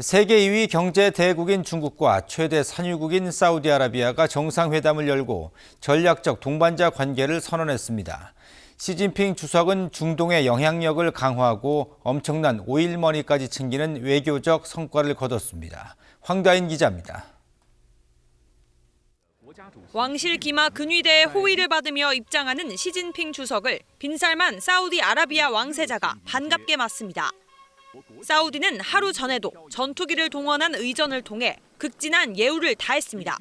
세계 2위 경제 대국인 중국과 최대 산유국인 사우디아라비아가 정상회담을 열고 전략적 동반자 관계를 선언했습니다. 시진핑 주석은 중동의 영향력을 강화하고 엄청난 오일머니까지 챙기는 외교적 성과를 거뒀습니다. 황다인 기자입니다. 왕실 기마 근위대의 호의를 받으며 입장하는 시진핑 주석을 빈살만 사우디아라비아 왕세자가 반갑게 맞습니다. 사우디는 하루 전에도 전투기를 동원한 의전을 통해 극진한 예우를 다했습니다.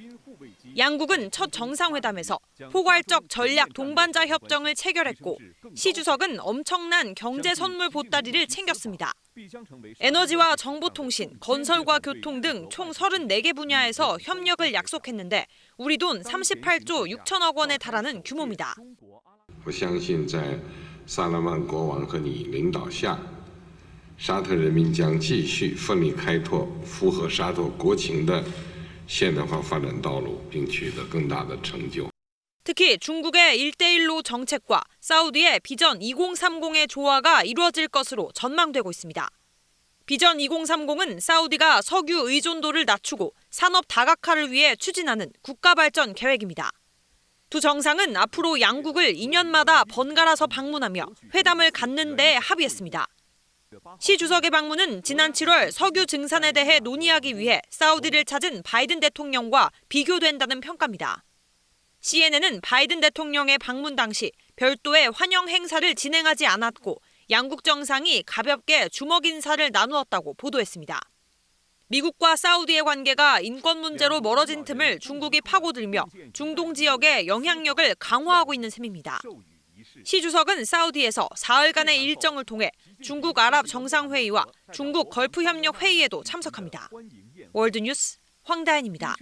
양국은 첫 정상회담에서 포괄적 전략 동반자 협정을 체결했고 시 주석은 엄청난 경제 선물 보따리를 챙겼습니다. 에너지와 정보통신, 건설과 교통 등 총 34개 분야에서 협력을 약속했는데 우리 돈 38조 6천억 원에 달하는 규모입니다. 我相信，在萨勒曼国王和你领导下， 沙特人民将继续奋力开拓符合沙特国情的现代化发展道路，并取得更大的成就。 특히 중국의 1대1로 정책과 사우디의 비전 2030의 조화가 이루어질 것으로 전망되고 있습니다. 비전 2030은 사우디가 석유 의존도를 낮추고 산업 다각화를 위해 추진하는 국가 발전 계획입니다. 두 정상은 앞으로 양국을 2년마다 번갈아서 방문하며 회담을 갖는 데 합의했습니다. 시 주석의 방문은 지난 7월 석유 증산에 대해 논의하기 위해 사우디를 찾은 바이든 대통령과 비교된다는 평가입니다. CNN은 바이든 대통령의 방문 당시 별도의 환영 행사를 진행하지 않았고 양국 정상이 가볍게 주먹 인사를 나누었다고 보도했습니다. 미국과 사우디의 관계가 인권 문제로 멀어진 틈을 중국이 파고들며 중동 지역의 영향력을 강화하고 있는 셈입니다. 시 주석은 사우디에서 사흘간의 일정을 통해 중국 아랍 정상회의와 중국 걸프 협력 회의에도 참석합니다. 월드뉴스 황다현입니다.